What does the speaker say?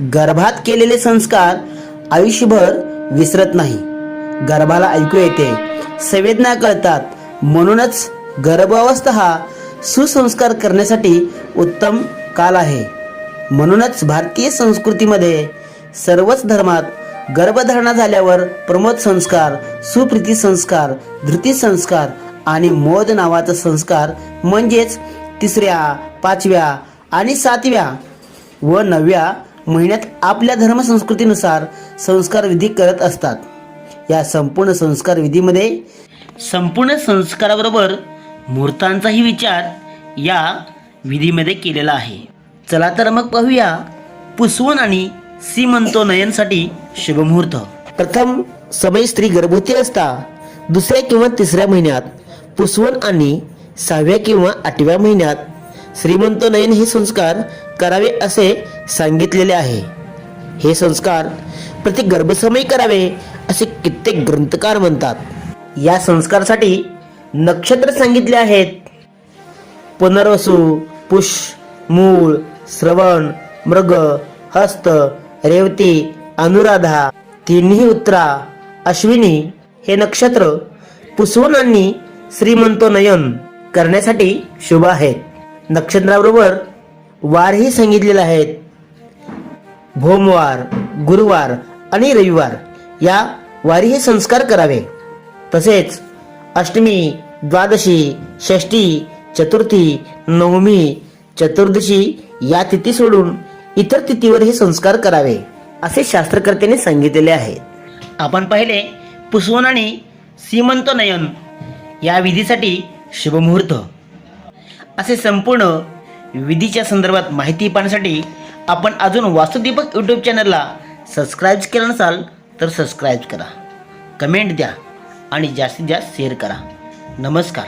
गर्भात केलेले संस्कार आयुष्यभर विसरत नाही. गर्भाला ऐकू येते. संवेदना कळतात. म्हणूनच गर्भावस्था हा सुसंस्कार करण्यासाठी उत्तम काल आहे. म्हणूनच भारतीय संस्कृतीमध्ये सर्वच धर्मात गर्भधारणा झाल्यावर प्रमोद संस्कार सुप्रीती संस्कार धृती संस्कार आणि मोद नावाचा संस्कार म्हणजेच तिसऱ्या पाचव्या आणि सातव्या व नवव्या महिन्यात आपल्या धर्मसंस्कृतीनुसार संस्कार विधी करत असतात. या संपूर्ण संस्कार विधीमध्ये संपूर्ण संस्काराबरोबर मुहूर्तांचाही विचार या विधीमध्ये केलेला आहे. चला तर मग पाहूया पुसवण आणि सीमंतोनयनसाठी शुभमुहूर्त. प्रथम समय स्त्री गर्भवती असता दुसऱ्या किंवा तिसऱ्या महिन्यात पुसवण आणि सहाव्या किंवा आठव्या महिन्यात श्रीमंत नयन हे संस्कार करावे असे सांगितलेले आहे. हे संस्कार प्रति गर्भसमयी करावे असे कित्येक ग्रंथकार म्हणतात. या संस्कारासाठी नक्षत्र सांगितले आहेत. पुनर्वसू पुष मूळ श्रवण मृग हस्त रेवती अनुराधा तिन्ही उत्तरा अश्विनी हे नक्षत्र पुसवनांनी श्रीमंतो श्रीमंतोनयन करण्यासाठी शुभ आहेत. नक्षत्राबरोबर वारही सांगितलेले आहेत. भोमवार गुरुवार आणि रविवार या वारी हे संस्कार करावे. तसेच अष्टमी द्वादशी षष्टी चतुर्थी नवमी चतुर्दशी या तिथी सोडून इतर तिथीवर हे संस्कार करावे असे शास्त्रकर्त्यांनी सांगितलेले आहे. आपण पाहिले पुसवण आणि सीमंतनयन या विधीसाठी शुभमुहूर्त. असे संपूर्ण विधीच्या संदर्भात माहिती पाहण्यासाठी आपण अजून वास्तुदीपक यूट्यूब चॅनलला सबस्क्राईब केलं नसाल तर सबस्क्राईब करा. कमेंट द्या आणि जास्तीत जास्त शेअर करा. नमस्कार.